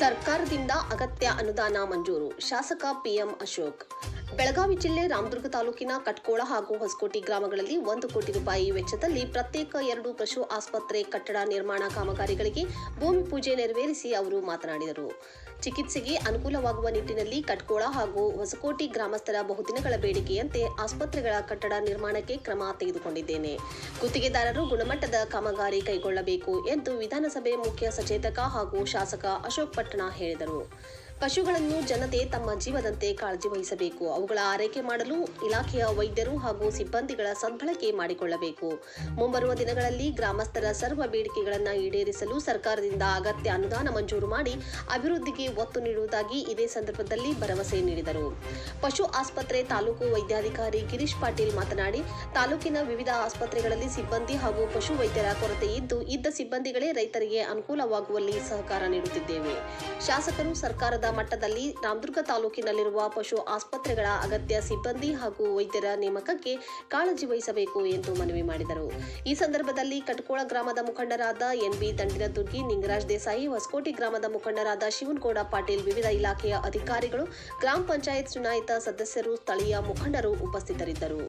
ಸರ್ಕಾರದಿಂದ ಅಗತ್ಯ ಅನುದಾನ ಮಂಜೂರು. ಶಾಸಕ ಪಿಎಂ ಅಶೋಕ್ ಬೆಳಗಾವಿ ಜಿಲ್ಲೆ ರಾಮದುರ್ಗ ತಾಲೂಕಿನ ಕಟ್ಕೋಳ ಹಾಗೂ ಹೊಸಕೋಟಿ ಗ್ರಾಮಗಳಲ್ಲಿ ಒಂದು ಕೋಟಿ ರೂಪಾಯಿ ವೆಚ್ಚದಲ್ಲಿ ಪ್ರತ್ಯೇಕ ಎರಡು ಪಶು ಆಸ್ಪತ್ರೆ ಕಟ್ಟಡ ನಿರ್ಮಾಣ ಕಾಮಗಾರಿಗಳಿಗೆ ಭೂಮಿ ಪೂಜೆ ನೆರವೇರಿಸಿ ಅವರು ಮಾತನಾಡಿದರು. ಚಿಕಿತ್ಸೆಗೆ ಅನುಕೂಲವಾಗುವ ನಿಟ್ಟಿನಲ್ಲಿ ಕಟ್ಕೋಳ ಹಾಗೂ ಹೊಸಕೋಟಿ ಗ್ರಾಮಸ್ಥರ ಬಹುದಿನಗಳ ಬೇಡಿಕೆಯಂತೆ ಆಸ್ಪತ್ರೆಗಳ ಕಟ್ಟಡ ನಿರ್ಮಾಣಕ್ಕೆ ಕ್ರಮ ತೆಗೆದುಕೊಂಡಿದ್ದೇನೆ. ಗುತ್ತಿಗೆದಾರರು ಗುಣಮಟ್ಟದ ಕಾಮಗಾರಿ ಕೈಗೊಳ್ಳಬೇಕು ಎಂದು ವಿಧಾನಸಭೆ ಮುಖ್ಯ ಸಚೇತಕ ಹಾಗೂ ಶಾಸಕ ಅಶೋಕ್ ಪಟ್ಟಣ ಹೇಳಿದರು. ಪಶುಗಳನ್ನು ಜನತೆ ತಮ್ಮ ಜೀವದಂತೆ ಕಾಳಜಿ ವಹಿಸಬೇಕು. ಅವುಗಳ ಆರೈಕೆ ಮಾಡಲು ಇಲಾಖೆಯ ವೈದ್ಯರು ಹಾಗೂ ಸಿಬ್ಬಂದಿಗಳ ಸದ್ಬಳಕೆ ಮಾಡಿಕೊಳ್ಳಬೇಕು. ಮುಂಬರುವ ದಿನಗಳಲ್ಲಿ ಗ್ರಾಮಸ್ಥರ ಸರ್ವ ಬೇಡಿಕೆಗಳನ್ನು ಈಡೇರಿಸಲು ಸರ್ಕಾರದಿಂದ ಅಗತ್ಯ ಅನುದಾನ ಮಂಜೂರು ಮಾಡಿ ಅಭಿವೃದ್ಧಿಗೆ ಒತ್ತು ನೀಡುವುದಾಗಿ ಇದೇ ಸಂದರ್ಭದಲ್ಲಿ ಭರವಸೆ ನೀಡಿದರು. ಪಶು ಆಸ್ಪತ್ರೆ ತಾಲೂಕು ವೈದ್ಯಾಧಿಕಾರಿ ಗಿರೀಶ್ ಪಾಟೀಲ್ ಮಾತನಾಡಿ, ತಾಲೂಕಿನ ವಿವಿಧ ಆಸ್ಪತ್ರೆಗಳಲ್ಲಿ ಸಿಬ್ಬಂದಿ ಹಾಗೂ ಪಶು ವೈದ್ಯರ ಕೊರತೆ ಇದ್ದು, ಇದ್ದ ಸಿಬ್ಬಂದಿಗಳೇ ರೈತರಿಗೆ ಅನುಕೂಲವಾಗುವಲ್ಲಿ ಸಹಕಾರ ನೀಡುತ್ತಿದ್ದೇವೆ. ಶಾಸಕರು ಸರ್ಕಾರದ ಮಟ್ಟದಲ್ಲಿ ರಾಮದುರ್ಗ ತಾಲೂಕಿನಲ್ಲಿರುವ ಪಶು ಆಸ್ಪತ್ರೆಗಳ ಅಗತ್ಯ ಸಿಬ್ಬಂದಿ ಹಾಗೂ ವೈದ್ಯರ ನೇಮಕಕ್ಕೆ ಕಾಳಜಿ ವಹಿಸಬೇಕು ಎಂದು ಮನವಿ ಮಾಡಿದರು. ಈ ಸಂದರ್ಭದಲ್ಲಿ ಕಟ್ಕೋಳ ಗ್ರಾಮದ ಮುಖಂಡರಾದ ಎನ್ಬಿ ದಂಡಿನದುರ್ಗಿ, ನಿಂಗರಾಜ್ ದೇಸಾಯಿ, ಹೊಸಕೋಟೆ ಗ್ರಾಮದ ಮುಖಂಡರಾದ ಶಿವನಗೌಡ ಪಾಟೀಲ್, ವಿವಿಧ ಇಲಾಖೆಯ ಅಧಿಕಾರಿಗಳು, ಗ್ರಾಮ ಪಂಚಾಯತ್ ಚುನಾಯಿತ ಸದಸ್ಯರು, ಸ್ಥಳೀಯ ಮುಖಂಡರು ಉಪಸ್ಥಿತರಿದ್ದರು.